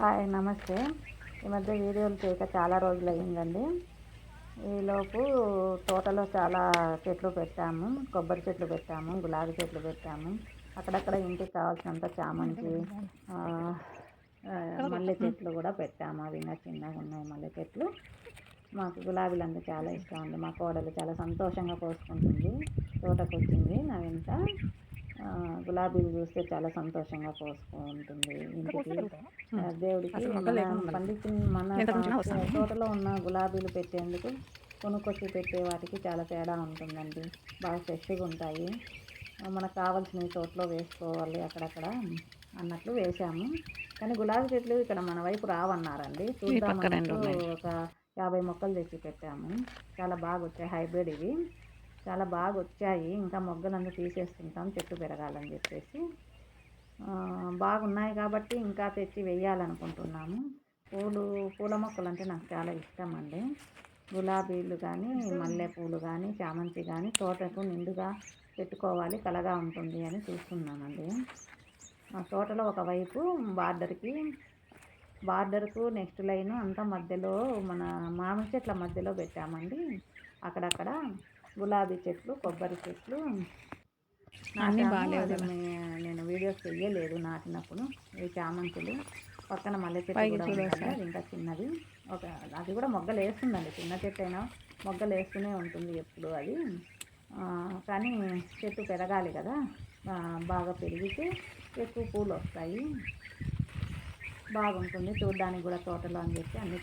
Hi నమస్తే. ఈ మధ్య వీడియోలు చేయక చాలా రోజులు అయ్యిందండి ఈలోపు తోటలో చాలా చెట్లు పెట్టాము కొబ్బరి చెట్లు పెట్టాము గులాబీ చెట్లు పెట్టాము. అక్కడక్కడ ఇంటికి కావాల్సినంత చామంతి మల్లె చెట్లు కూడా పెట్టాము. అవి ఇంకా చిన్నగా ఉన్నాయి మల్లె చెట్లు. మాకు గులాబీలు అంటే చాలా ఇష్టం అండి. మా కోడలు చాలా సంతోషంగా కోసుకుంటుంది తోటకు వచ్చింది నా వెంట గులాబీలు చూస్తే చాలా సంతోషంగా కోసుకుంటుంది ఇంటికి. దేవుడికి పండించిన మన తోటలో ఉన్న గులాబీలు పెట్టేందుకు కొనుక్కొచ్చి పెట్టే వాటికి చాలా తేడా ఉంటుందండి. బాగా ఫ్రెష్గా ఉంటాయి. మనకు కావాల్సినవి తోటలో వేసుకోవాలి అక్కడక్కడ అన్నట్లు వేసాము కానీ గులాబీ చెట్లు ఇక్కడ మన వైపు రావన్నారండి. చూద్దామన్నట్టు ఒక యాభై మొక్కలు తెచ్చి పెట్టాము. చాలా బాగా వచ్చాయి హైబ్రిడ్ ఇవి. చాలా బాగా వచ్చాయి. ఇంకా మొగ్గలంతా తీసేస్తుంటాం చెట్టు పెరగాలని చెప్పేసి. బాగున్నాయి కాబట్టి ఇంకా తెచ్చి వేయాలనుకుంటున్నాము. పూలు పూల మొక్కలు అంటే నాకు చాలా ఇష్టం అండి. గులాబీలు కానీ మల్లెపూలు కానీ చామంతి కానీ తోటకు నిండుగా పెట్టుకోవాలి కలగా ఉంటుంది అని చూస్తున్నానండి. మా తోటలో ఒకవైపు బార్డర్కి బార్డర్కు నెక్స్ట్ లైన్ అంతా మధ్యలో మన మామిడి చెట్ల మధ్యలో పెట్టామండి. అక్కడక్కడ గులాబీ చెట్లు కొబ్బరి చెట్లు. నాటాము. అది మే- నేను వీడియోస్ చెయ్యలేదు నాటినప్పుడు. ఇవి చామంతులు పక్కన మల్లె చెట్టు కూడా ఇంకా చిన్నది ఒక అది కూడా మొగ్గలు వేస్తుందండి. చిన్న చెట్టు అయినా మొగ్గలు వేస్తూనే ఉంటుంది ఎప్పుడు అది. కానీ చెట్టు పెరగాలి కదా. బాగా పెరిగితే ఎక్కువ పూలు వస్తాయి. బాగుంటుంది. చూడడానికి కూడా తోటలో అని చెప్పి అన్నీ